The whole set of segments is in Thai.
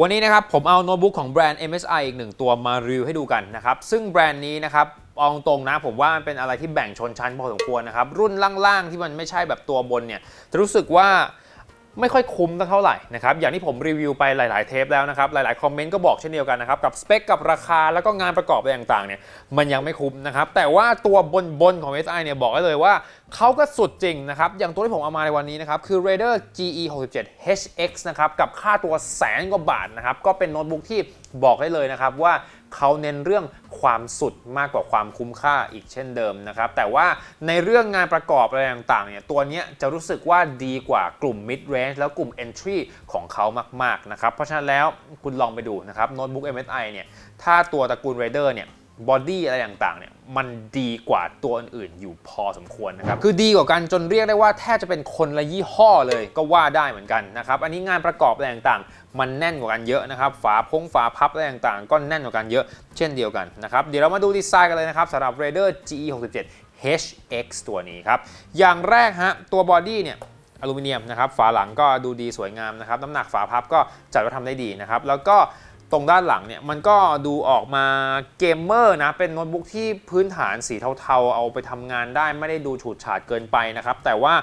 วันนี้นะครับผมเอาโน้ตบุ๊กของแบรนด์ MSI อีกหนึ่งตัวมารีวิวให้ดูกันนะครับ ซึ่งแบรนด์นี้นะครับเอาตรงนะผมว่ามันเป็นอะไรที่แบ่งชนชั้นพอสมควรนะครับ รุ่นล่างๆที่มันไม่ใช่แบบตัวบนเนี่ยจะรู้สึกว่า ไม่ค่อยคุ้มสักเท่าไหร่นะครับอย่างที่ผมรีวิวไปหลาย ๆ เทปแล้วนะครับหลาย ๆ คอมเมนต์ก็บอกเช่นเดียวกันนะครับกับสเปคกับราคาแล้วก็งานประกอบอะไรต่าง ๆ เนี่ยมันยังไม่คุ้มนะครับแต่ว่าตัวบน ๆ ของ SI เนี่ยบอกได้เลยว่าเขาก็สุดจริงนะครับอย่างตัวที่ผมเอามาในวันนี้นะครับคือ Raider GE 67 HX นะครับกับค่าตัวแสนกว่าบาทนะครับก็เป็นโน้ตบุ๊กที่บอกได้เลยนะครับว่า เขาเน้นเรื่องความสุดมากกว่าความคุ้มค่าอีกเช่นเดิมนะครับ แต่ว่าในเรื่องงานประกอบอะไรต่างๆเนี่ยตัวนี้จะรู้สึกว่าดีกว่ากลุ่ม mid range แล้วกลุ่ม entry ของเขามากๆนะครับ เพราะฉะนั้นแล้วคุณลองไปดูนะครับโน้ตบุ๊ก MSI เนี่ยถ้าตัวตระกูล Raider เนี่ย บอดี้อะไรต่างๆเนี่ยมันดีกว่าตัวอื่นๆอยู่พอสมควรนะครับ คือดีกว่ากันจนเรียกได้ว่าแทบจะเป็นคนละยี่ห้อเลยก็ว่าได้เหมือนกันนะครับ อันนี้งานประกอบอะไรต่างๆ มันแน่นกว่ากันเยอะนะครับ ฝาพงฝาพับอะไรต่างๆ ก็แน่นกว่ากันเยอะเช่นเดียวกันนะครับ เดี๋ยวเรามาดูดีไซน์กันเลยนะครับสำหรับ Raider GE 67 HX ตัวนี้ครับ อย่างแรกฮะตัวบอดี้เนี่ยอลูมิเนียมนะครับ ฝาหลังก็ดูดีสวยงามนะครับ น้ำหนักฝาพับก็จัดว่าทำได้ดีนะครับ แล้วก็ ตรงด้านหลังเนี่ยมันก็ดูออกมาเกมเมอร์นะเป็นโน้ตบุ๊กที่พื้นฐานสีเทาๆ เอาไปทำงานได้ไม่ได้ดูฉูดฉาดเกินไปนะครับ แต่ว่า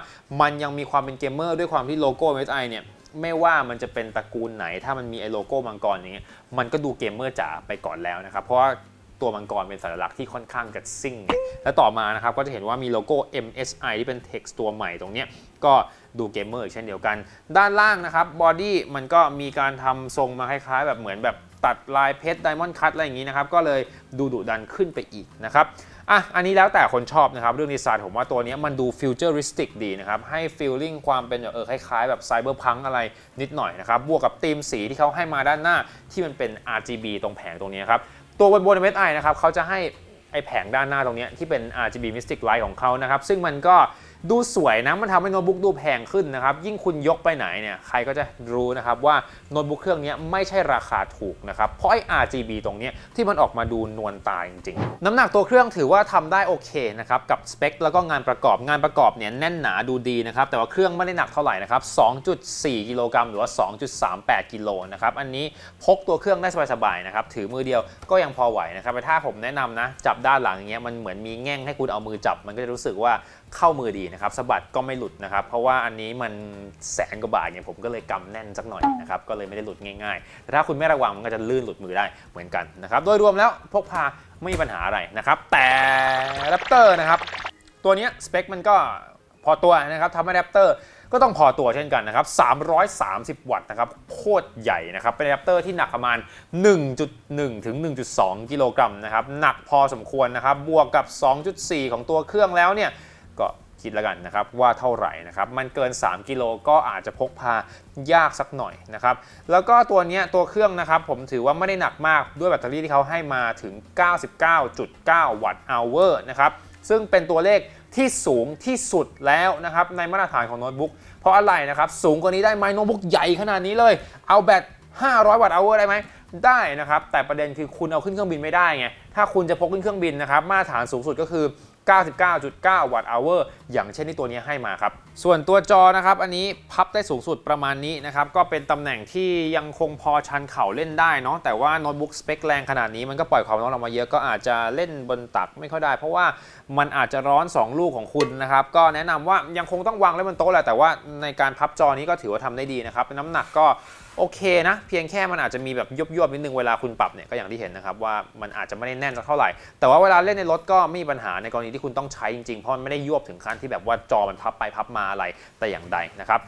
มันยังมีความเป็นเกมเมอร์ด้วยความที่โลโก้ MSI เนี่ยไม่ว่ามันจะเป็นตระกูลไหน ถ้ามันมีไอโลโก้มังกรอย่างเงี้ยมันก็ดูเกมเมอร์จ๋าไปก่อนแล้วนะครับ เพราะว่าตัวมังกรเป็นสัญลักษณ์ที่ค่อนข้างจะซิ่ง และต่อมานะครับก็จะเห็นว่ามีโลโก้ MSI ที่เป็น text ตัวใหม่ตรงเนี้ยก็ ดูเกมเมอร์อีกเช่นเดียวกัน ด้านล่างนะครับบอดี้มันก็มีการทำทรงมาคล้ายๆ แบบเหมือนแบบตัดลายเพชรไดมอนด์คัตอะไรอย่างนี้นะครับ ก็เลยดูดุดันขึ้นไปอีกนะครับอะอันนี้แล้วแต่คนชอบนะครับ เรื่องดีไซน์ผมว่าตัวนี้มันดูฟิวเจอริสติกดีนะครับ ให้ฟีลลิ่งความเป็นเออคล้ายๆ แบบไซเบอร์พังอะไรนิดหน่อยนะครับ บวกกับธีมสีที่เขาให้มาด้านหน้าที่มันเป็น RGB ตรงแผงตรงนี้ครับ ตัวบนบน MSI นะครับเขาจะให้ไอแผงด้านหน้าตรงนี้ที่เป็น RGB Mystic Light ของเขานะครับ ซึ่งมันก็ ดูสวยนะมันทำให้โน้ตบุ๊กดูแพงขึ้นนะครับ ยิ่งคุณยกไปไหนเนี่ยใครก็จะรู้นะครับว่าโน้ตบุ๊กเครื่องนี้ไม่ใช่ราคาถูกนะครับ เพราะไอ้ RGB ตรงนี้ที่มันออกมาดูนวลตาจริงๆ น้ำหนักตัวเครื่องถือว่าทำได้โอเคนะครับ กับสเปคแล้วก็งานประกอบงานประกอบเนี่ยแน่นหนาดูดีนะครับ แต่ว่าเครื่องไม่ได้หนักเท่าไหร่นะครับ 2.4 กิโลกรัมหรือว่า 2.38 กิโลนะครับอันนี้พกตัวเครื่องได้สบายๆนะครับถือมือเดียวก็ยังพอไหวนะครับแต่ถ้าผมแนะนำนะจับด้านหลังอย่างเงี้ยมันเหมือนมีแง่งให้คุณเอามือจับมันก็จะรู้สึกว่า เข้ามือดีนะครับสะบัดก็ไม่หลุดนะครับ เพราะว่าอันนี้มันแสนกว่าบาทเนี่ยผมก็เลยกำแน่นสักหน่อยนะครับก็เลยไม่ได้หลุดง่ายๆแต่ถ้าคุณไม่ระวังมันก็จะลื่นหลุดมือได้เหมือนกันนะครับโดยรวมแล้วพกพาไม่มีปัญหาอะไรนะครับ แต่แรปเตอร์นะครับตัวนี้สเปคมันก็พอตัวนะครับทำให้แรปเตอร์ก็ต้องพอตัวเช่นกันนะครับ 330 วัตต์นะครับ โคตรใหญ่นะครับ เป็นแรปเตอร์ที่หนักประมาณ 1.1 ถึง 1.2 กิโลกรัมนะครับ หนักพอสมควรนะครับ บวกกับ 2.4 ของตัวเครื่องแล้วเนี่ย คิดแล้วกันนะครับว่าเท่าไหร่นะครับมันเกิน 3 กิโลก็อาจจะพกพายากสักหน่อยนะครับแล้วก็ตัวนี้ตัวเครื่องนะครับผมถือว่าไม่ได้หนักมากด้วยแบตเตอรี่ที่เขาให้มาถึง 99.9 วัตต์ hour นะครับซึ่งเป็นตัวเลขที่สูงที่สุดแล้วนะครับในมาตรฐานของโน้ตบุ๊กเพราะอะไรนะครับสูงกว่านี้ได้ไหมโน้ตบุ๊กใหญ่ขนาดนี้เลย เอาแบต 500 วัตต์ hour ได้ไหมได้นะครับ แต่ประเด็นคือคุณเอาขึ้นเครื่องบินไม่ได้ไง ถ้าคุณจะพกขึ้นเครื่องบินนะครับ มาตรฐานสูงสุดก็คือ 99.9 วัตต์ hour อย่างเช่นที่ตัวนี้ให้มาครับ ส่วนตัวจอนะครับอันนี้พับได้สูงสุดประมาณนี้นะครับก็เป็นตำแหน่งที่ยังคงพอชันเข่าเล่นได้เนาะแต่ว่าโน้ตบุ๊กสเปคแรงขนาดนี้มันก็ปล่อยความร้อนออกมาเยอะก็อาจจะเล่นบนตักไม่ค่อยได้ เพราะว่ามันอาจจะร้อน 2 ลูกของคุณนะครับก็แนะนำว่ายังคงต้องวางไว้บนโต๊ะแหละแต่ว่าในการพับจอนี้ก็ถือว่าทำได้ดีนะครับน้ำหนักก็ โอเคนะ เพียงแค่มันอาจจะมีแบบยุบๆนิดนึงเวลาคุณปรับเนี่ยก็อย่างที่เห็นนะครับว่ามันอาจจะไม่ได้แน่นสักเท่าไหร่ แต่ว่าเวลาเล่นในรถก็ไม่มีปัญหาในกรณีที่คุณต้องใช้จริงๆ เพราะมันไม่ได้ยวบถึงขั้นที่แบบว่าจอมันพับไปพับมาอะไรแต่อย่างใดนะครับ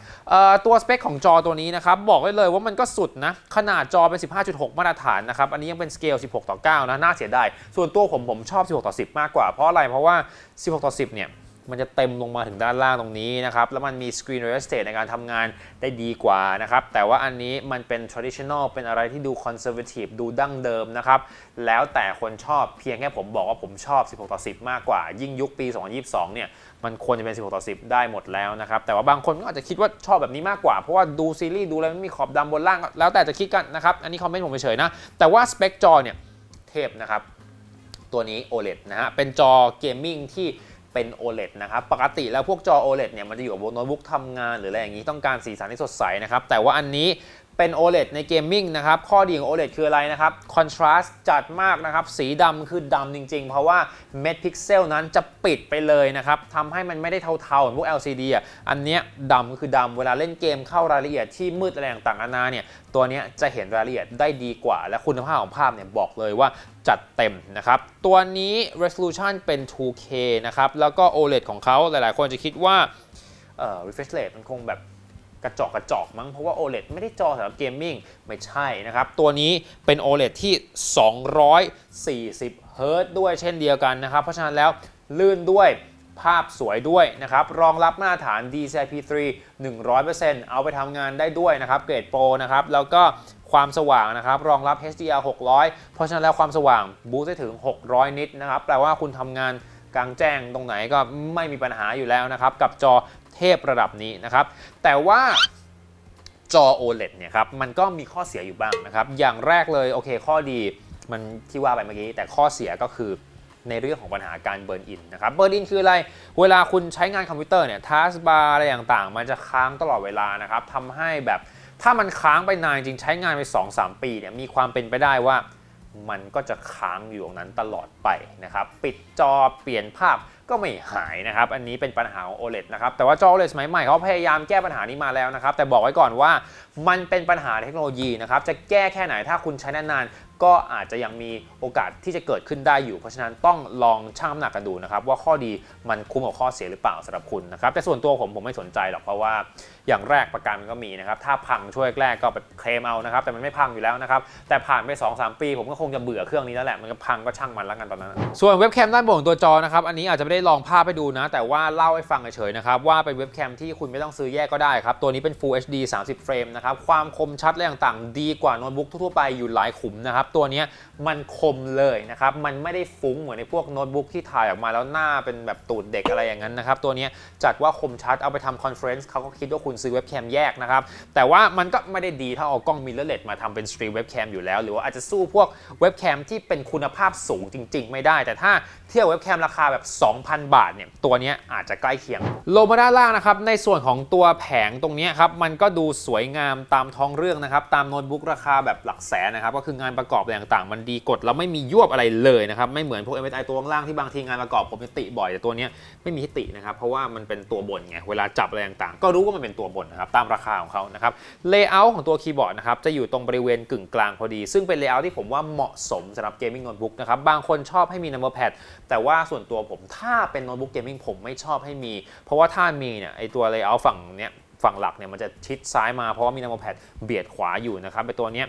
ตัวสเปคของจอตัวนี้นะครับบอกได้เลยว่ามันก็สุดนะขนาดจอเป็น 15.6 มาตรฐานนะครับอันนี้ยังเป็นสเกล 16 ต่อ 9 นะน่าเสียดายส่วนตัวผมผมชอบ 16 ต่อ 10 มากกว่าเพราะอะไรเพราะว่า 16 ต่อ 10 เนี่ย มันจะเต็มลงมาถึงด้านล่างตรงนี้นะครับ แล้วมันมี screen real estate ในการทำงานได้ดีกว่านะครับ แต่ว่าอันนี้มันเป็น traditional เป็นอะไรที่ดู conservative ดูดั้งเดิมนะครับ แล้วแต่คนชอบเพียงแค่ผมบอกว่าผมชอบ 16 ต่อ 10 มากกว่า ยิ่งยุคปี 2022 เนี่ย มันควรจะเป็น 16 ต่อ 10 ได้หมดแล้วนะครับ แต่ว่าบางคนก็อาจจะคิดว่าชอบแบบนี้มากกว่า เพราะว่าดูซีรีส์ดูอะไรไม่มีขอบดำบนล่าง แล้วแต่จะคิดกันนะครับ อันนี้คอมเมนต์ผมเฉยๆนะ แต่ว่าสเปคจอเนี่ยเทพนะครับ ตัวนี้ OLED นะฮะ เป็นจอเกมมิ่งที่ เป็น OLED นะครับ ปกติแล้วพวกจอ OLED เนี่ยมันจะอยู่กับบนโน้ตบุ๊กทำงานหรืออะไรอย่างนี้ต้องการสีสันที่สดใสนะครับ แต่ว่าอันนี้ เป็น OLED ในเกมมิ่งนะครับ ข้อดีของ OLED คืออะไรนะครับคอนทราสต์จัดมากนะครับ สีดำคือดำจริง ๆ เพราะว่าเม็ดพิกเซลนั้นจะปิดไปเลยนะครับทำให้มันไม่ได้เทาๆเหมือนพวก LCD อะ อันเนี้ยดำคือดำ เวลาเล่นเกมเข้ารายละเอียดที่มืดอะไรต่างๆนานาเนี่ย ตัวเนี้ยจะเห็นรายละเอียดได้ดีกว่า และคุณภาพของภาพเนี่ยบอกเลยว่าจัดเต็มนะครับ ตัวนี้ resolution เป็น 2K นะครับ แล้วก็ OLED ของเขาหลายๆ คนจะคิดว่าเอ่อ refresh rate มันคงแบบ กระจอกกระจอกมั้งเพราะว่า OLED ไม่ได้จอสำหรับเกมมิ่งไม่ใช่นะครับ ตัวนี้เป็น OLED ที่ 240เฮิรต์ด้วยเช่นเดียวกันนะครับ เพราะฉะนั้นแล้วลื่นด้วยภาพสวยด้วยนะครับ รองรับมาตรฐาน DCI-P3 100%เอาไปทำงานได้ด้วยนะครับ เกรดโปรนะครับ แล้วก็ความสว่างนะครับ รองรับ HDR 600 เพราะฉะนั้นแล้วความสว่างบูสต์ได้ถึง 600 นิตนะครับ แปลว่าคุณทำงานกลางแจ้งตรงไหนก็ไม่มีปัญหาอยู่แล้วนะครับ กับจอ เทพระดับนี้นะครับ แต่ว่าจอ OLED เนี่ยครับมันก็มีข้อเสียอยู่บ้างนะครับ อย่างแรกเลยโอเคข้อดีมันที่ว่าไปเมื่อกี้แต่ข้อเสียก็คือในเรื่องของปัญหาการเบิร์นอินนะครับเบิร์นอินคืออะไร เวลาคุณใช้งานคอมพิวเตอร์เนี่ยทัสบาร์อะไรต่างๆ มันจะค้างตลอดเวลานะครับทำให้แบบถ้ามันค้างไปนานจริงใช้งานไป 2-3 ปีเนี่ยมีความเป็นไปได้ว่ามันก็จะค้างอยู่ตรงนั้นตลอดไปนะครับ ปิดจอเปลี่ยนภาพ ก็ไม่หายนะครับ อันนี้เป็นปัญหาของ OLED นะครับ แต่ว่าจอ OLED สมัยใหม่เขาพยายามแก้ปัญหานี้มาแล้วนะครับ แต่บอกไว้ก่อนว่ามันเป็นปัญหาเทคโนโลยีนะครับ จะแก้แค่ไหนถ้าคุณใช้นานๆ ก็อาจจะยังมีโอกาสที่จะเกิดขึ้นได้อยู่ เพราะฉะนั้นต้องลองชั่งน้ำหนักกันดูนะครับว่าข้อดีมันคุ้มกับข้อเสียหรือเปล่าสำหรับคุณนะครับ แต่ส่วนตัวผมผมไม่สนใจหรอกเพราะว่า อย่างแรกประกันมันก็มีนะครับ ถ้าพังช่วยแรกก็ไปเคลมเอานะครับ แต่มันไม่พังอยู่แล้วนะครับ แต่ผ่านไป 2-3 ปี ผมก็คงจะเบื่อเครื่องนี้แล้วแหละ มันก็พังก็ช่างมันแล้วกันตอนนั้น ส่วนเว็บแคมด้านบนของตัวจอนะครับ อันนี้อาจจะไม่ได้ลองภาพให้ดูนะ แต่ว่าเล่าให้ฟังเฉยๆนะครับ ว่าเป็นเว็บแคมที่คุณไม่ต้องซื้อแยกก็ได้ครับ ตัวนี้เป็น Full HD 30 เฟรมนะครับ ความคมชัดและต่างๆ ดีกว่าโน้ตบุ๊กทั่วไปอยู่หลายขุมนะครับ ตัวนี้มันคมเลยนะครับ มันไม่ได้ฟุ้งเหมือนในพวกโน้ตบุ๊กที่ถ่ายออกมาแล้วหน้าเป็นแบบตูดเด็กอะไรอย่างนั้นนะครับ ตัวนี้จัดว่าคมชัดเอาไปทำคอนเฟรนซ์เขาก็คิดว่าคุณซื้อเว็บแคมแยกนะครับ แต่ว่ามันก็ไม่ได้ดีเท่าเอากล้องมิเรอร์เลสมาทำเป็นสตรีมเว็บแคมอยู่แล้ว หรือว่าอาจจะสู้พวกเว็บแคมที่เป็นคุณภาพสูงจริง ๆ ไม่ได้ แต่ถ้าเทียบเว็บแคมราคาแบบ 2,000 บาทเนี่ยตัวนี้อาจจะใกล้เคียง ลงมาด้านล่างนะครับในส่วนของตัวแผงตรงนี้ครับมันก็ดูสวยงามตามท้องเรื่องนะครับตามโน้ตบุ๊กราคาแบบหลักแสนนะครับก็คืองานประกอบอะไรต่างๆ มันดีกดแล้วไม่มียวบอะไรเลยนะครับไม่เหมือนพวก MSI ตัวล่างที่บางทีงานประกอบผมติบ่อยแต่ตัวนี้ไม่มีให้ตินะครับเพราะว่ามันเป็นตัวบนไงเวลาจับอะไรต่างๆ ก็รู้ว่ามันเป็นตัวบนนะครับตามราคาของเขานะครับเลเยอร์ของตัวคีย์บอร์ดนะครับจะอยู่ตรงบริเวณกึ่งกลางพอดี ซึ่งเป็นเลเยอร์ที่ผมว่าเหมาะสมสำหรับเกมมิ่งโน้ตบุ๊กนะครับบางคนชอบให้มี number pad แต่ว่าส่วนตัวผมถ้าเป็นโน้ตบุ๊กเกมมิ่งผมไม่ชอบให้มี เพราะว่าถ้ามีเนี่ยไอตัวเลเยอร์ฝั่งเนี้ยฝั่งหลักเนี่ยมันจะชิดซ้ายมาเพราะว่ามี number pad เบียดขวาอยู่นะครับไอตัวเนี้ย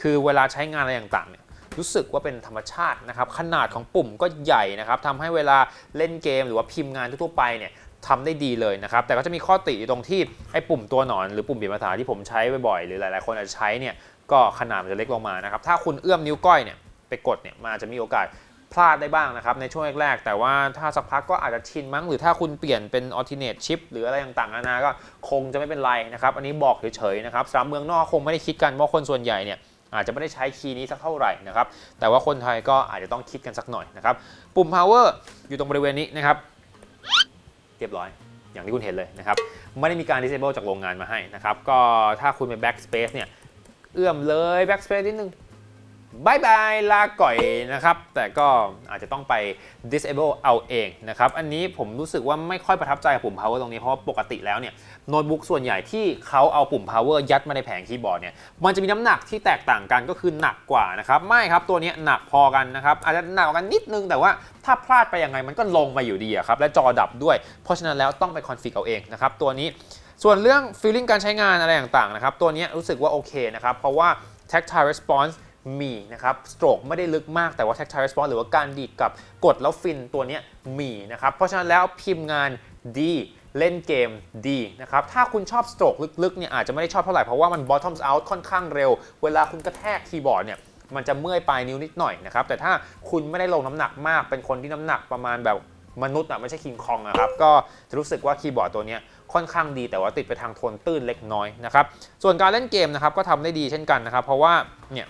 คือเวลาใช้งานอะไรต่างๆเนี่ยรู้สึกว่าเป็นธรรมชาตินะครับ ขนาดของปุ่มก็ใหญ่นะครับทำให้เวลาเล่นเกมหรือว่าพิมพ์งานทั่วไปเนี่ย ทำได้ดีเลยนะครับ แต่ก็จะมีข้อติอยู่ตรงที่ไอ้ปุ่มตัวหนอนหรือปุ่มเปลี่ยนภาษาที่ผมใช้บ่อยๆหรือหลายๆ คนอาจจะใช้เนี่ยก็ขนาดมันจะเล็กลงมานะครับ ถ้าคุณเอื้อมนิ้วก้อยเนี่ยไปกดเนี่ยมันอาจจะมีโอกาสพลาดได้บ้างนะครับในช่วงแรกๆ แต่ว่าถ้าสักพักก็อาจจะชินมั้ง หรือถ้าคุณเปลี่ยนเป็น alternate chip หรืออะไรต่างๆนานาก็คงจะไม่เป็นไรนะครับ อันนี้บอกเฉยๆนะครับสำหรับเมืองนอกคงไม่ได้คิดกันเพราะคนส่วนใหญ่เนี่ยอาจจะไม่ได้ใช้คีย์นี้สักเท่าไหร่นะครับ แต่ว่าคนไทยก็อาจจะต้องคิดกันสักหน่อยนะครับ ปุ่ม power อยู่ตรงบริเวณนี้นะครับ เรียบร้อยอย่างที่คุณเห็นเลยนะครับ ไม่ได้มีการ disable จากโรงงานมาให้นะครับ ก็ถ้าคุณเป็น backspace เนี่ย เอื้อมเลย backspace นิดนึง บายบายลาก่อยนะครับ แต่ก็อาจจะต้องไป disable เอาเองนะครับ อันนี้ผมรู้สึกว่าไม่ค่อยประทับใจกับปุ่ม power ตรงนี้ เพราะว่าปกติแล้วเนี่ยโน้ตบุ๊กส่วนใหญ่ที่เขาเอาปุ่ม power ยัดมาในแผงคีย์บอร์ดเนี่ยมันจะมีน้ำหนักที่แตกต่างกันก็คือหนักกว่านะครับ ไม่ครับตัวนี้หนักพอกันนะครับ อาจจะหนักกว่ากันนิดนึงแต่ว่าถ้าพลาดไปยังไงมันก็ลงมาอยู่ดีครับ และจอดับด้วย เพราะฉะนั้นแล้วต้องไปคอนฟิกเอาเองนะครับตัวนี้ส่วนเรื่อง feeling การใช้งานอะไรต่างๆนะครับตัวนี้รู้สึกว่าโอเคนะครับเพราะว่า tactile response มีนะครับ stroke ไม่ได้ลึกมากแต่ว่า tactile response หรือว่าการดีดกับกดแล้วฟินตัวนี้มีนะครับ เพราะฉะนั้นแล้วพิมพ์งานดีเล่นเกมดีนะครับ ถ้าคุณชอบสโตรกลึกๆเนี่ยอาจจะไม่ได้ชอบเท่าไหร่ เพราะว่ามัน bottoms out ค่อนข้างเร็ว เวลาคุณกระแทกคีย์บอร์ดเนี่ยมันจะเมื่อยปลายนิ้วนิดหน่อยนะครับ แต่ถ้าคุณไม่ได้ลงน้ำหนักมาก เป็นคนที่น้ำหนักประมาณแบบมนุษย์อะไม่ใช่คิงคองนะครับ ก็จะรู้สึกว่าคีย์บอร์ดตัวนี้ค่อนข้างดีแต่ว่าติดไปทางโทนตื้นเล็กน้อยนะครับ ส่วนการเล่นเกมนะครับก็ทำได้ดีเช่นกันนะครับ เพราะว่าเนี่ย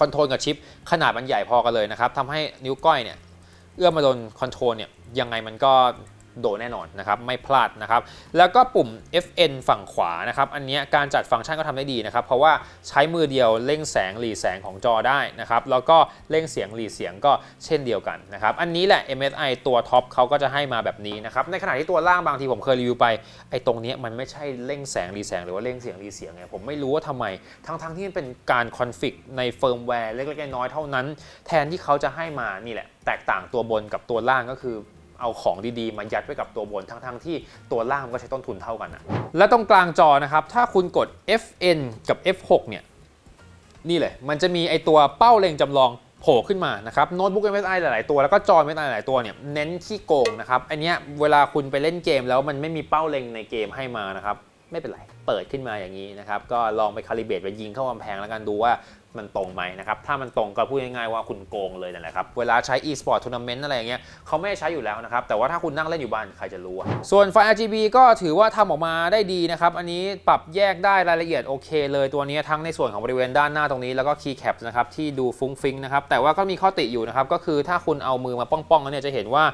คอนโทรลกับชิปขนาดมันใหญ่พอกันเลยนะครับทำให้นิ้วก้อยเนี่ยเอื้อมมาโดนคอนโทรลเนี่ยยังไงมันก็ โดนแน่นอนนะครับไม่พลาดนะครับแล้วก็ปุ่ม FN ฝั่งขวานะครับอันนี้การจัดฟังก์ชันก็ทำได้ดีนะครับเพราะว่าใช้มือเดียวเร่งแสงหลีแสงของจอได้นะครับแล้วก็เร่งเสียงหลีเสียงก็เช่นเดียวกันนะครับอันนี้แหละ MSI ตัวท็อปเขาก็จะให้มาแบบนี้นะครับในขณะที่ตัวล่างบางทีผมเคยรีวิวไปไอ้ตรงนี้มันไม่ใช่เร่งแสงหลีแสงหรือว่าเร่งเสียงหลีเสียงไงผมไม่รู้ว่าทำไมทั้งๆที่มันเป็นการคอนฟิกในเฟิร์มแวร์เล็กๆน้อยๆเท่านั้น แทนที่เขาจะให้มานี่แหละแตกต่างตัวบนกับตัวล่างก็คือ เอาของดีๆ มายัดไว้กับตัวบนทั้งๆที่ตัวล่างมันก็ใช้ต้นทุนเท่ากันนะและตรงกลางจอนะครับ ถ้าคุณกด FN กับ F6 เนี่ยนี่เลย มันจะมีไอตัวเป้าเล็งจำลองโผล่ขึ้นมานะครับโน้ตบุ๊ก MSI หลาย ๆ ตัวแล้วก็จอ MSI หลายตัวเนี่ยเน้นที่โกงนะครับอันเนี้ยเวลาคุณไปเล่นเกมแล้วมันไม่มีเป้าเล็งในเกมให้มานะครับไม่เป็นไร เปิดขึ้นมาอย่างนี้นะครับ ก็ลองไปคาลิเบตไปยิงเข้ากำแพงแล้วกันดูว่า มันตรงไหมนะครับ ถ้ามันตรงก็พูดง่ายๆว่าคุณโกงเลยนั่นแหละครับ เวลาใช้ e-sport tournament อะไรอย่างเงี้ยเขาไม่ใช้อยู่แล้วนะครับ แต่ว่าถ้าคุณนั่งเล่นอยู่บ้านใครจะรู้อะส่วนไฟ RGB ก็ถือว่าทำออกมาได้ดีนะครับ อันนี้ปรับแยกได้รายละเอียดโอเคเลยตัวนี้ทั้งในส่วนของบริเวณด้านหน้าตรงนี้แล้วก็ keycaps นะครับที่ดูฟุ้งฟิ้งนะครับ แต่ว่าก็มีข้อติอยู่นะครับ ก็คือถ้าคุณเอามือมาป้องๆแล้วเนี่ยจะเห็นว่า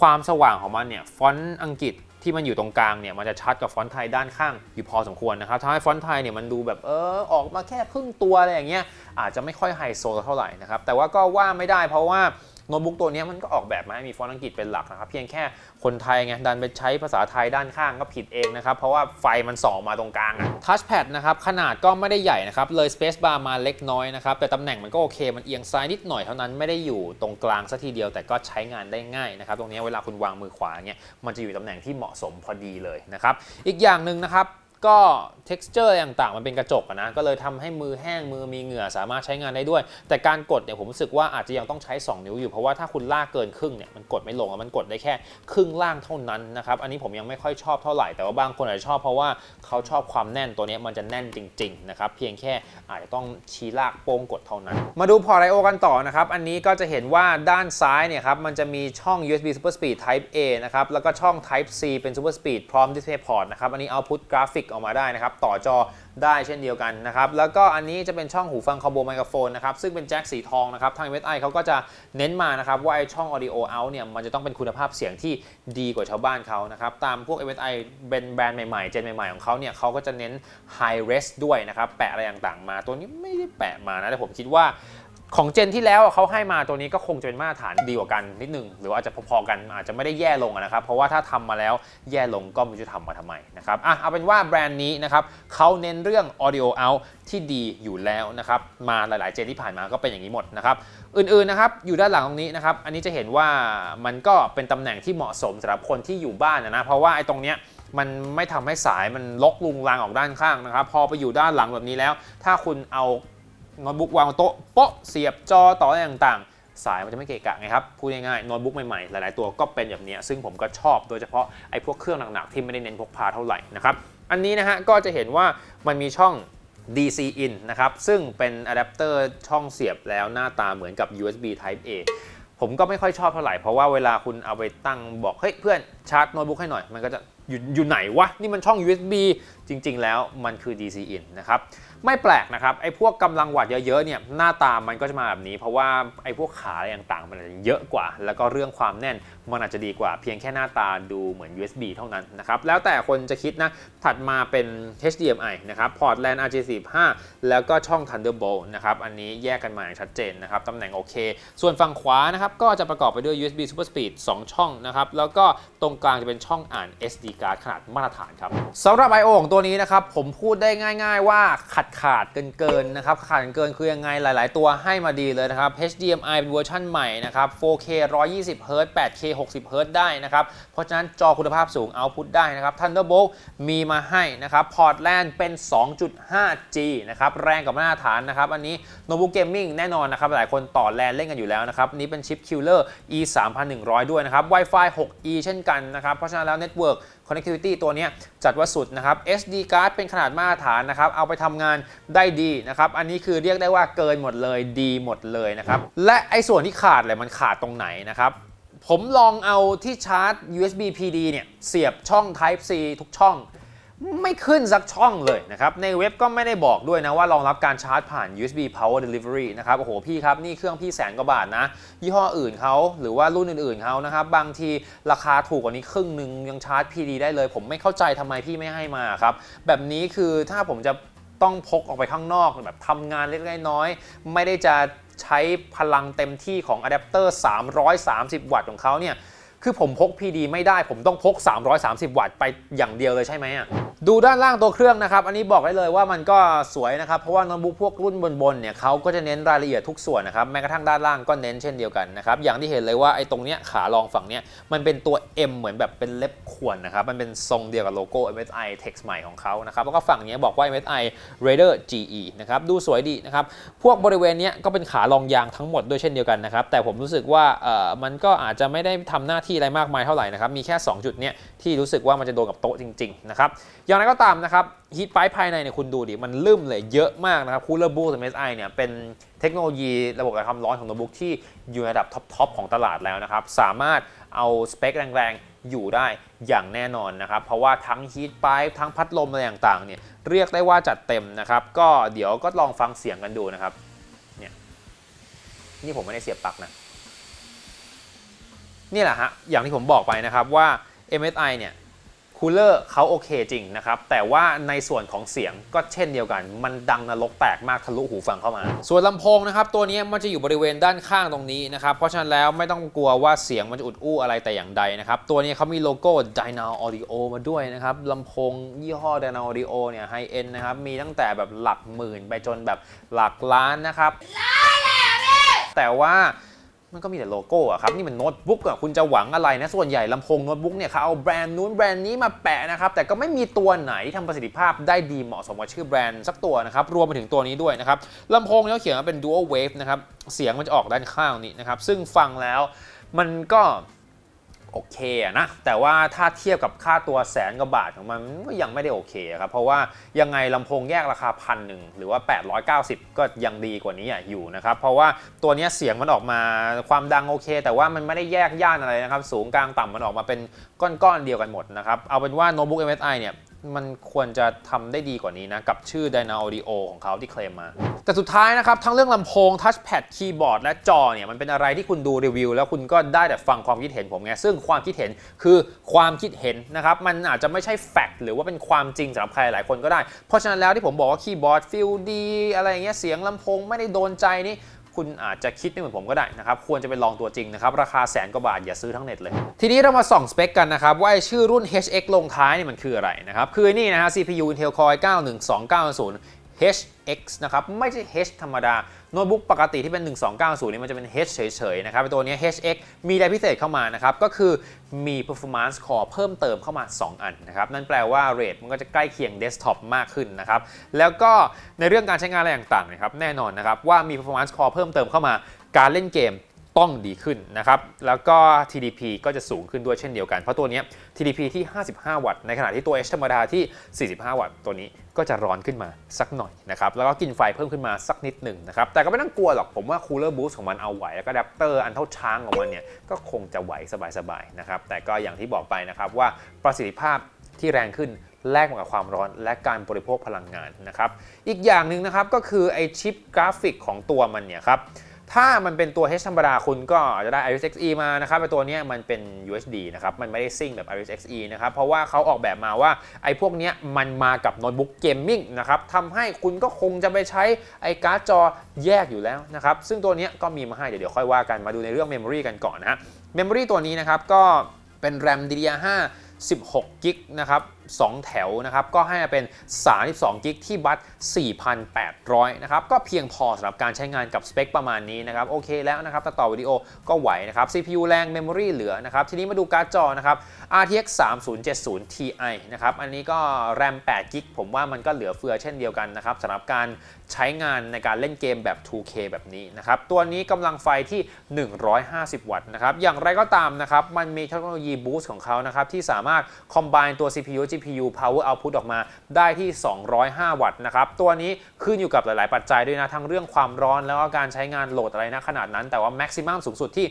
ความสว่างของมันเนี่ยฟอนต์อังกฤษ ที่มันอยู่ตรงกลางเนี่ยมันจะชัดกับฟอนต์ไทยด้านข้างอยู่พอสมควรนะครับทำให้ฟอนต์ไทยเนี่ยมันดูแบบเออออกมาแค่ครึ่งตัวอะไรอย่างเงี้ยอาจจะไม่ค่อยไฮโซเท่าไหร่นะครับแต่ว่าก็ว่าไม่ได้เพราะว่า โน้ตบุ๊กตัวนี้มันก็ออกแบบมาให้มีฟอนต์อังกฤษเป็นหลักนะครับ เพียงแค่คนไทยไงดันไปใช้ภาษาไทยด้านข้างก็ผิดเองนะครับ เพราะว่าไฟมันส่องมาตรงกลางอะทัชแพดนะครับ ขนาดก็ไม่ได้ใหญ่นะครับ เลย Space Bar มาเล็กน้อยนะครับ แต่ตำแหน่งมันก็โอเค มันเอียงซ้ายนิดหน่อยเท่านั้นไม่ได้อยู่ตรงกลางซะทีเดียวแต่ก็ใช้งานได้ง่ายนะครับตรงนี้เวลาคุณวางมือขวาเนี่ยมันจะอยู่ตำแหน่งที่เหมาะสมพอดีเลยนะครับอีกอย่างหนึ่งนะครับ ก็ texture ต่างๆ มันเป็นกระจกนะ ก็เลยทำให้มือแห้งมือมีเหงื่อสามารถใช้งานได้ด้วย แต่การกดเนี่ยผมรู้สึกว่าอาจจะยังต้องใช้ 2 นิ้วอยู่ เพราะว่าถ้าคุณลากเกินครึ่งเนี่ยมันกดไม่ลงมันกดได้แค่ครึ่งล่างเท่านั้นนะครับ อันนี้ผมยังไม่ค่อยชอบเท่าไหร่ แต่ว่าบางคนอาจจะชอบเพราะว่าเขาชอบความแน่นตัวนี้มันจะแน่นจริงๆนะครับ เพียงแค่อาจจะต้องชี้ลากโป้งกดเท่านั้น มาดูพอร์ต I/O กันต่อนะครับ อันนี้ก็จะเห็นว่าด้านซ้ายเนี่ยครับมันจะมีช่อง USB Super Speed Type A นะครับ แล้วก็ช่อง Type C เป็น Super Speed พร้อม Display Port นะครับ อันนี้ Output กราฟิกออกมาได้นะครับ ต่อจอได้เช่นเดียวกันนะครับ แล้วก็อันนี้จะเป็นช่องหูฟังคอมโบไมโครโฟนนะครับ ซึ่งเป็นแจ็คสีทองนะครับ ทาง MSI เขาก็จะเน้นมานะครับ ว่าไอช่อง Audio Out เนี่ย มันจะต้องเป็นคุณภาพเสียงที่ดีกว่าชาวบ้านเขานะครับ ตามพวก MSI เป็นแบรนด์ใหม่ๆ เจนใหม่ๆ ของเขาเนี่ยเขาก็จะเน้น High Res ด้วยนะครับ แปะอะไรต่างๆ มา ตัวนี้ไม่ได้แปะมานะ แต่ผมคิดว่า ของเจนที่แล้วเขาให้มาตัวนี้ก็คงจะเป็นมาตรฐานดีกว่ากันนิดนึง หรือว่าอาจจะพอๆกันอาจจะไม่ได้แย่ลงนะครับ เพราะว่าถ้าทำมาแล้วแย่ลงก็ไม่รู้จะทำมาทำไมนะครับอะเอาเป็นว่าแบรนด์นี้นะครับเขาเน้นเรื่อง audio out ที่ดีอยู่แล้วนะครับมาหลายๆเจนที่ผ่านมาก็เป็นอย่างนี้หมดนะครับอื่นๆนะครับอยู่ด้านหลังตรงนี้นะครับอันนี้จะเห็นว่ามันก็เป็นตำแหน่งที่เหมาะสมสำหรับคนที่อยู่บ้านนะเพราะว่าไอ้ตรงเนี้ยมันไม่ทำให้สายมันลกลุงลังออกด้านข้างนะครับ พอไปอยู่ด้านหลังแบบนี้แล้ว ถ้าคุณเอา โน้ตบุ๊กวางบนโต๊ะโป๊ะเสียบจอต่ออะไรต่างๆ สายมันจะไม่เกะกะไงครับ พูดง่ายๆโน้ตบุ๊กใหม่ๆ หลายๆตัวก็เป็นแบบนี้ ซึ่งผมก็ชอบโดยเฉพาะไอ้พวกเครื่องหนักๆ ที่ไม่ได้เน้นพกพาเท่าไหร่นะครับ อันนี้นะฮะก็จะเห็นว่ามันมีช่อง DC in นะครับ ซึ่งเป็นอะแดปเตอร์ช่องเสียบแล้วหน้าตาเหมือนกับ USB Type A ผมก็ไม่ค่อยชอบเท่าไหร่ เพราะว่าเวลาคุณเอาไปตั้งบอก เฮ้ยเพื่อน ชาร์จโน้ตบุ๊กให้หน่อย มันก็จะอยู่อยู่ไหนวะ นี่มันช่อง USB จริง ๆ แล้วมันคือ DC in นะครับ ไม่แปลกนะครับ ไอ้พวกกำลังวัตเยอะๆเนี่ยหน้าตามันก็จะมาแบบนี้ เพราะว่าไอ้พวกขาอะไรต่างๆ มันอาจจะเยอะกว่า แล้วก็เรื่องความแน่นมันอาจจะดีกว่า เพียงแค่หน้าตาดูเหมือน USB เท่านั้นนะครับ แล้วแต่คนจะคิดนะ ถัดมาเป็น HDMI นะครับพอร์ต LAN RJ45 แล้วก็ช่อง Thunderbolt นะครับอันนี้แยกกันมาอย่างชัดเจนนะครับตำแหน่งโอเค ส่วนฝั่งขวานะครับก็จะประกอบไปด้วย USB Super Speed 2 ช่องนะครับแล้วก็ตรงกลางจะเป็นช่องอ่าน SD card ขนาดมาตรฐานครับสำหรับ I/O ของตัวนี้นะครับ ผมพูดได้ง่าย ๆ ว่าขาดขาดเกินเกินๆนะครับ ขาดเกินคือยังไงหลาย ๆ ตัวให้มาดีเลยนะครับ HDMI เป็นเวอร์ชันใหม่นะครับ 4K 120 Hz 8K 60 Hz ได้นะครับ เพราะฉะนั้นจอคุณภาพสูง output ได้นะครับ Thunderbolt มีมาให้นะครับ พอร์ต LAN เป็น 2.5G นะครับ แรงกับมาตรฐานนะครับ อันนี้โนบุเกมมิ่งแน่นอนนะครับ หลายคนต่อ LAN เล่นกันอยู่แล้วนะครับ นี้เป็นชิป Killer E 3100 ด้วยนะครับ Wi-Fi 6E เช่นกันนะครับ เพราะฉะนั้นแล้ว Network Connectivity ตัวนี้จัดว่าสุดนะครับ SD card เป็นขนาดมาตรฐานนะครับ เอาไปทำงานได้ดีนะครับ อันนี้คือเรียกได้ว่าเกินหมดเลยดีหมดเลยนะครับ และไอ้ส่วนที่ขาดเลยมันขาดตรงไหนนะครับผมลองเอาที่ชาร์จ USB PD เนี่ยเสียบช่อง Type C ทุกช่อง ไม่ขึ้นสักช่องเลยนะครับ ในเว็บก็ไม่ได้บอกด้วยนะว่ารองรับการชาร์จผ่าน USB Power Delivery นะครับ โอ้โหพี่ครับ นี่เครื่องพี่แสนกว่าบาทนะ ยี่ห้ออื่นเขาหรือว่ารุ่นอื่นๆเขานะครับ บางทีราคาถูกกว่านี้ครึ่งหนึ่งยังชาร์จ PD ได้เลย ผมไม่เข้าใจทำไมพี่ไม่ให้มาครับ แบบนี้คือถ้าผมจะต้องพกออกไปข้างนอกแบบทำงานเล็กๆน้อยไม่ได้จะใช้พลังเต็มที่ของอะแดปเตอร์330 วัตต์ของเขาเนี่ย คือผมพก PD ไม่ได้ ผมต้องพก 330 วัตต์ไปอย่างเดียวเลยใช่ไหมอะ ดูด้านล่างตัวเครื่องนะครับ อันนี้บอกได้เลยว่ามันก็สวยนะครับ เพราะว่าโน้ตบุ๊กพวกรุ่นบนๆเนี่ยเขาก็จะเน้นรายละเอียดทุกส่วนนะครับ แม้กระทั่งด้านล่างก็เน้นเช่นเดียวกันนะครับ อย่างที่เห็นเลยว่าไอ้ตรงเนี้ยขารองฝั่งเนี้ยมันเป็นตัว M เหมือนแบบเป็นเล็บข่วนนะครับ มันเป็นทรงเดียวกับโลโก้ MSI Text ใหม่ของเขานะครับ แล้วก็ฝั่งเนี้ยบอกว่า MSI Raider GE นะครับ ดูสวยดีนะครับ พวกบริเวณเนี้ยก็เป็นขารองยางทั้งหมดด้วยเช่นเดียวกันนะครับ แต่ผมรู้สึกว่าเอ่อมันก็อาจจะไม่ได้ทำหน้าที่อะไรมากมายเท่าไหร่นะครับ มีแค่ 2 จุดเนี้ยที่รู้สึกว่ามันจะโดนกับโต๊ะจริงๆนะครับ อย่างไรก็ตามนะครับฮีทไ p ภายในเนี่ยคุณดูดิ มันลืมเลยเยอะมากนะครับคูลเลอร์บูส MSI เนี่ยเป็นเทคโนโลยีระบบการความร้อนของโน้ตบุ๊กที่อยู่ในระดับท็อปๆของตลาดแล้วนะครับ สามารถเอาสเปคแรงๆ อยู่ได้อย่างแน่นอนนะครับ เพราะว่าทั้งฮีทไ p ทั้งพัดลมอะไรต่างๆเนี่ยเรียกได้ว่าจัดเต็มนะครับ ก็เดี๋ยวก็ลองฟังเสียงกันดูนะครับเนี่ยนี่ผมไม่ได้เสียบปลั๊กนะ นี่แหละฮะอย่างที่ผมบอกไปนะครับว่า MSI เนี่ยคูลเลอร์เขาโอเคจริงนะครับ แต่ว่าในส่วนของเสียงก็เช่นเดียวกัน มันดังนรกแตกมากทะลุหูฟังเข้ามา ส่วนลำโพงนะครับ ตัวนี้มันจะอยู่บริเวณด้านข้างตรงนี้นะครับ เพราะฉะนั้นแล้วไม่ต้องกลัวว่าเสียงมันจะอุดอู้อะไรแต่อย่างใดนะครับ ตัวนี้เขามีโลโก้ Dynao Audio มาด้วยนะครับลำโพงยี่ห้อ Dynao Audio เนี่ยไฮเอ็นนะครับ มีตั้งแต่แบบหลักหมื่นไปจนแบบหลักล้านนะครับแต่ว่า มันก็มีแต่โลโก้อะครับ นี่มันโน้ตบุ๊กอะคุณจะหวังอะไรนะ ส่วนใหญ่ลำโพงโน้ตบุ๊กเนี่ยเขาเอาแบรนด์นู้นแบรนด์นี้มาแปะนะครับ แต่ก็ไม่มีตัวไหนที่ทำประสิทธิภาพได้ดีเหมาะสมกับชื่อแบรนด์สักตัวนะครับ รวมไปถึงตัวนี้ด้วยนะครับลำโพงเนี่ยเขาเขียนว่าเป็น dual wave นะครับ เสียงมันจะออกด้านข้างนี้นะครับ ซึ่งฟังแล้วมันก็ โอเคนะ แต่ว่าถ้าเทียบกับค่าตัวแสนกว่าบาทของมันก็ยังไม่ได้โอเคครับ เพราะว่ายังไงลำโพงแยกราคาพันหนึ่งหรือว่า 890 ก็ยังดีกว่านี้อยู่นะครับ เพราะว่าตัวนี้เสียงมันออกมาความดังโอเค แต่ว่ามันไม่ได้แยกย่านอะไรนะครับ สูงกลางต่ำมันออกมาเป็นก้อนๆเดียวกันหมดนะครับ เอาเป็นว่าโน้ตบุ๊ก MSI เนี่ย มันควรจะทำได้ดีกว่านี้นะ กับชื่อ Dyna Audio ของเขาที่เคลมมา แต่สุดท้ายนะครับ ทั้งเรื่องลำโพง ทัชแพดคีย์บอร์ดและจอเนี่ย มันเป็นอะไรที่คุณดูรีวิว แล้วคุณก็ได้แต่ฟังความคิดเห็นผมไง ซึ่งความคิดเห็นคือความคิดเห็นนะครับ มันอาจจะไม่ใช่แฟกต์หรือว่าเป็นความจริงสำหรับใครหลายคนก็ได้ เพราะฉะนั้นแล้วที่ผมบอกว่าคีย์บอร์ดฟิลดีอะไรเงี้ยเสียงลำโพงไม่ได้โดนใจนี่ คุณอาจจะคิดไม่เหมือนผมก็ได้นะครับ ควรจะไปลองตัวจริงนะครับ ราคาแสนกว่าบาทอย่าซื้อทั้งเน็ตเลย ทีนี้เรามาส่องสเปคกันนะครับ ว่าชื่อรุ่น HX ลงท้ายนี่มันคืออะไรนะครับ คือนี่นะฮะ CPU Intel Core i 9 12900 HX นะครับ ไม่ใช่ H ธรรมดา โน้ตบุ๊กปกติที่เป็น 1290 นี่มันจะเป็น H เฉยๆ นะครับตัวนี้ HX มีอะไรพิเศษเข้ามานะครับ ก็คือมี performance core เพิ่มเติมเข้ามา 2 อันนะครับ นั่นแปลว่าเรทมันก็จะใกล้เคียงเดสก์ท็อปมากขึ้นนะครับ แล้วก็ในเรื่องการใช้งานอะไรต่างๆนะครับ แน่นอนนะครับว่ามี performance core เพิ่มเติมเข้ามาการเล่นเกม ต้องดีขึ้นนะครับ แล้วก็ TDP ก็จะสูงขึ้นด้วยเช่นเดียวกัน เพราะตัวนี้ TDP ที่ 55 วัตต์ ในขณะที่ตัว H ธรรมดาที่ 45 วัตต์ ตัวนี้ก็จะร้อนขึ้นมาสักหน่อยนะครับ แล้วก็กินไฟเพิ่มขึ้นมาสักนิดหนึ่งนะครับ แต่ก็ไม่ต้องกลัวหรอก ผมว่า Cooler Boost ของมันเอาไหว แล้วก็อะแดปเตอร์อันเท่าช้างของมันเนี่ย ก็คงจะไหวสบายๆนะครับ แต่ก็อย่างที่บอกไปนะครับว่าประสิทธิภาพที่แรงขึ้นแลกมากับความร้อนและการบริโภคพลังงานนะครับ อีกอย่างหนึ่งนะครับก็คือไอชิปกราฟิกของตัวมันเนี่ยครับ ถ้ามันเป็นตัว H ธรรมดาคุณก็จะได้ Iris Xe มานะครับไอตัวนี้มันเป็น UHD นะครับ มันไม่ได้ซิ่งแบบ Iris Xe นะครับ เพราะว่าเขาออกแบบมาว่าไอพวกนี้มันมากับโน้ตบุ๊กเกมมิ่งนะครับทำให้คุณก็คงจะไปใช้ไอการ์ดจอแยกอยู่แล้วนะครับ ซึ่งตัวนี้ก็มีมาให้เดี๋ยวเดี๋ยวค่อยว่ากันมาดูในเรื่อง Memory กันก่อนนะฮะ Memory ตัวนี้นะครับก็เป็น RAM DDR5 16กิกนะครับ 2 แถวนะครับก็ให้มาเป็น 32กิกที่บัต4,800นะครับก็เพียงพอสำหรับการใช้งานกับสเปคประมาณนี้นะครับโอเคแล้วนะครับตัดต่อวิดีโอก็ไหวนะครับ CPU แรง Memory เหลือนะครับทีนี้มาดูการ์ดจอนะครับ RTX 3070 Ti นะครับอันนี้ก็ RAM 8กิกผมว่ามันก็เหลือเฟือเช่นเดียวกันนะครับสำหรับการใช้งานในการเล่นเกมแบบ 2K แบบนี้นะครับตัวนี้กำลังไฟที่ 150 วัตต์นะครับอย่างไรก็ตามนะครับมันมีเทคโนโลยีบูสต์ของเขานะครับที่สามารถคอมไบน์ตัว CPU CPU power output ออกมาได้ที่ 205 วัตต์นะครับ ตัวนี้ขึ้นอยู่กับหลาย ๆ ปัจจัยด้วยนะ ทั้งเรื่องความร้อนแล้วก็การใช้งานโหลดอะไรนะขนาดนั้น แต่ว่า maximum สูงสุดที่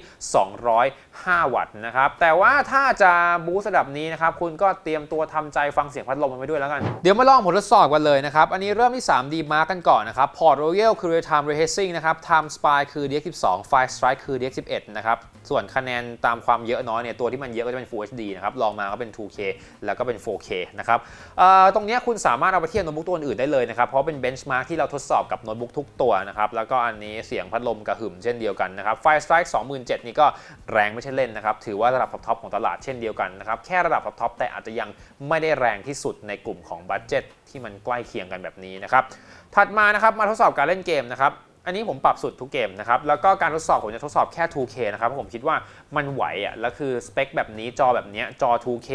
205 วัตต์นะครับ แต่ว่าถ้าจะบูสต์ระดับนี้นะครับ คุณก็เตรียมตัวทำใจฟังเสียงพัดลมมันไว้ด้วยแล้วกัน เดี๋ยวมาลองผลทดสอบกันเลยนะครับ อันนี้เริ่มที่ 3D Mark กันก่อนนะครับ Port Royal คือ Real Time Ray Tracing นะครับ Time Spy คือ DX12 Fire Strike คือ DX11 นะครับส่วนคะแนนตามความเยอะน้อยเนี่ยตัวที่มันเยอะก็จะเป็น Full HD นะครับลองมาก็เป็น 2K แล้วก็เป็น 4K นะครับตรงนี้คุณสามารถเอาไปเทียบโน้ตบุ๊กตัวอื่นได้เลยนะครับเพราะเป็น benchmark ที่เราทดสอบกับโน้ตบุ๊กทุกตัวนะครับแล้วก็อันนี้เสียงพัดลมกระหึ่มเช่นเดียวกันนะครับ Fire Strike 27,000นี่ก็แรงไม่ใช่เล่นนะครับถือว่าระดับท็อปๆของตลาดเช่นเดียวกันนะครับแค่ระดับท็อปๆแต่อาจจะยังไม่ได้แรงที่สุดในกลุ่มของบัตเจ็ตที่มันใกล้เคียงกันแบบนี้นะครับถัดมานะครับมาทดสอบการเล่นเกมนะครับ อันนี้ผมปรับสุดทุกเกมนะครับ แล้วก็การทดสอบผมจะทดสอบแค่ 2K นะครับเพราะผมคิดว่ามันไหวอะ แล้วคือสเปคแบบนี้จอแบบนี้จอ 2K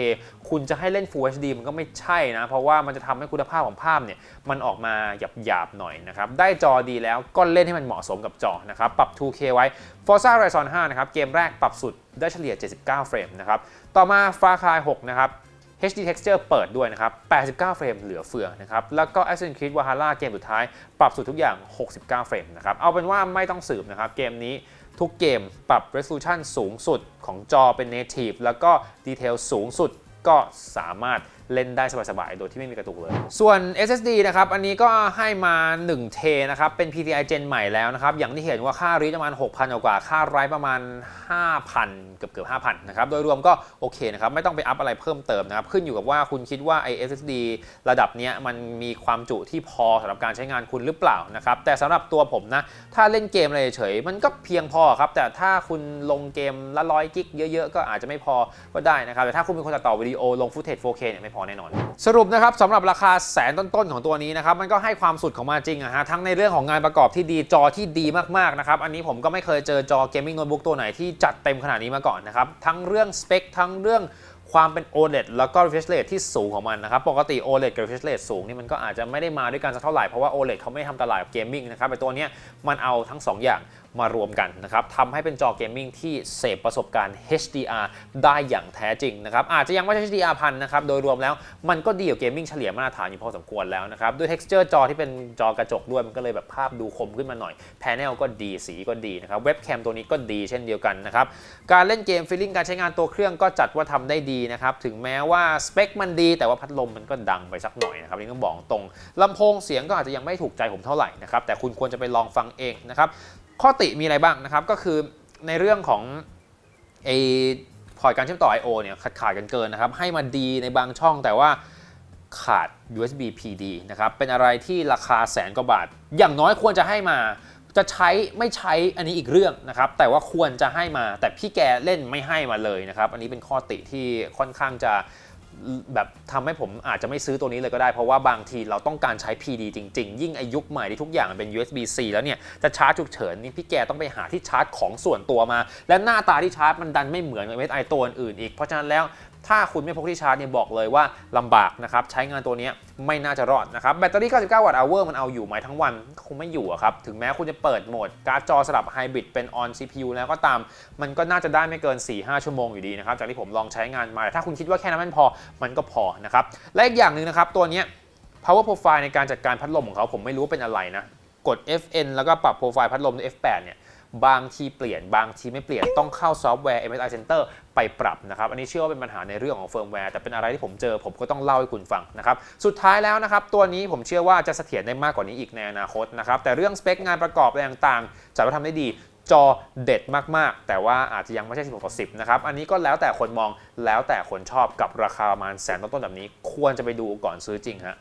คุณจะให้เล่น Full HD มันก็ไม่ใช่นะ เพราะว่ามันจะทำให้คุณภาพของภาพเนี่ย มันออกมาหยาบๆหน่อยนะครับ ได้จอดีแล้วก็เล่นให้มันเหมาะสมกับจอนะครับ ปรับ 2K ไว้ Forza Horizon 5 นะครับ เกมแรกปรับสุดได้เฉลี่ย 79 เฟรมนะครับ ต่อมา Far Cry 6 นะครับ HD Texture เปิดด้วยนะครับ 89 เฟรมเหลือเฟือนะครับ แล้วก็ Assassin's Creed Valhalla เกมสุดท้าย ปรับสุดทุกอย่าง 69 เฟรมนะครับ เอาเป็นว่าไม่ต้องสืบนะครับ เกมนี้ทุกเกมปรับ resolution สูงสุดของจอเป็น native แล้วก็ดีเทลสูงสุดก็สามารถ เล่นได้สบายๆ โดยที่ไม่มีกระตุกเลย ส่วน SSD นะครับ อันนี้ก็ให้มา1เทนะครับ เป็น PCI Gen ใหม่แล้วนะครับ อย่างที่เห็นว่าค่ารีดประมาณ 6,000 กว่า ค่าไรประมาณ 5,000 เกือบเกือบ5,000 นะครับ โดยรวมก็โอเคนะครับ ไม่ต้องไปอัพอะไรเพิ่มเติมนะครับ ขึ้นอยู่กับว่าคุณคิดว่าไอ SSD ระดับนี้มันมีความจุที่พอสำหรับการใช้งานคุณหรือเปล่านะครับ แต่สำหรับตัวผมนะ ถ้าเล่นเกมอะไรเฉยๆมันก็เพียงพอครับ แต่ถ้าคุณลงเกมละร้อยกิกเยอะ ๆ ก็อาจจะไม่พอก็ได้นะครับ แต่ถ้าคุณเป็นคนตัดต่อวิดีโอลงฟุตเทจ 4K เนี่ยไม่พอแน่นอน สรุปนะครับสำหรับราคาแสนต้นๆของตัวนี้นะครับมันก็ให้ความสุดของมันจริงอะฮะทั้งในเรื่องของงานประกอบที่ดีจอที่ดีมากๆนะครับอันนี้ผมก็ไม่เคยเจอจอเกมมิ่งโน้ตบุ๊กตัวไหนที่จัดเต็มขนาดนี้มาก่อนนะครับทั้งเรื่องสเปคทั้งเรื่องความเป็น OLED แล้วก็ refresh rate ที่สูงของมันนะครับ ปกติ OLED กับ refresh rate สูงนี่มันก็อาจจะไม่ได้มาด้วยกันสักเท่าไหร่ เพราะว่า OLED เขาไม่ทำตลาดกับเกมมิ่งนะครับแต่ตัวนี้มันเอาทั้งสองอย่าง มารวมกันนะครับทำให้เป็นจอเกมมิ่งที่เสพประสบการณ์ HDR ได้อย่างแท้จริงนะครับอาจจะยังไม่ใช่ HDR พันนะครับโดยรวมแล้วมันก็ดีกว่าเกมมิ่งเฉลี่ยมาตรฐานอยู่พอสมควรแล้วนะครับด้วย texture จอที่เป็นจอกระจกด้วยมันก็เลยแบบภาพดูคมขึ้นมาหน่อยแพนเนลก็ดีสีก็ดีนะครับเว็บแคมตัวนี้ก็ดีเช่นเดียวกันนะครับการเล่นเกมฟีลลิ่งการใช้งานตัวเครื่องก็จัดว่าทำได้ดีนะครับถึงแม้ว่าสเปคมันดีแต่ว่าพัดลมมันก็ดังไปสักหน่อยนะครับนี่ต้องบอกตรงลำโพงเสียงก็อาจจะยังไม่ถูกใจผมเท่าไหร่นะครับแต่คุณควรจะไปลองฟังเองนะครับ ข้อติมีอะไรบ้างนะครับ ก็คือในเรื่องของไอพอร์ตการเชื่อมต่อ I/O เนี่ยขาดขาดกันเกินนะครับ ให้มาดีในบางช่องแต่ว่าขาด USB PD นะครับ เป็นอะไรที่ราคาแสนกว่าบาท อย่างน้อยควรจะให้มา จะใช้ไม่ใช้อันนี้อีกเรื่องนะครับ แต่ว่าควรจะให้มา แต่พี่แกเล่นไม่ให้มาเลยนะครับ อันนี้เป็นข้อติที่ค่อนข้างจะ แบบทำให้ผมอาจจะไม่ซื้อตัวนี้เลยก็ได้ เพราะว่าบางทีเราต้องการใช้ PD จริง ๆ ยิ่งอายุคใหม่ที่ทุกอย่างมันเป็น USB-C แล้วเนี่ย จะชาร์จฉุกเฉินนี่พี่แกต้องไปหาที่ชาร์จของส่วนตัวมา และหน้าตาที่ชาร์จมันดันไม่เหมือนกับ MSI ตัวอื่นอีก เพราะฉะนั้นแล้ว ถ้าคุณไม่พกที่ชาร์จเนี่ยบอกเลยว่าลำบากนะครับใช้งานตัวนี้ไม่น่าจะรอดนะครับแบตเตอรี่ 99 วัตต์ hour มันเอาอยู่ไหมทั้งวันคงไม่อยู่อะครับถึงแม้คุณจะเปิดโหมดการ์ดจอสลับไฮบริดเป็น on CPU แล้วก็ตาม มันก็น่าจะได้ไม่เกิน 4-5 ชั่วโมงอยู่ดีนะครับจากที่ผมลองใช้งานมาแต่ถ้าคุณคิดว่าแค่นั้นมันพอมันก็พอนะครับและอีกอย่างหนึ่งนะครับตัวนี้ power profile ในการจัดการพัดลมของเขาผมไม่รู้ว่าเป็นอะไรนะกด FN แล้วก็ปรับโปรไฟล์พัดลม F8 เนี่ย บางทีเปลี่ยนบางทีไม่เปลี่ยนต้องเข้าซอฟต์แวร์ MSI Center ไปปรับนะครับ อันนี้เชื่อว่าเป็นปัญหาในเรื่องของเฟิร์มแวร์แต่เป็นอะไรที่ผมเจอผมก็ต้องเล่าให้คุณฟังนะครับ สุดท้ายแล้วนะครับ ตัวนี้ผมเชื่อว่าจะเสถียรได้มากกว่านี้อีกในอนาคตนะครับ แต่เรื่องสเปคงานประกอบอะไรต่างๆจัดว่าทำได้ดีจอเด็ดมากๆ แต่ว่าอาจจะยังไม่ใช่ 16ต่อ10 นะครับ อันนี้ก็แล้วแต่คนมองแล้วแต่คนชอบกับราคาประมาณแสนต้นๆแบบนี้ ควรจะไปดูก่อนซื้อจริงฮะ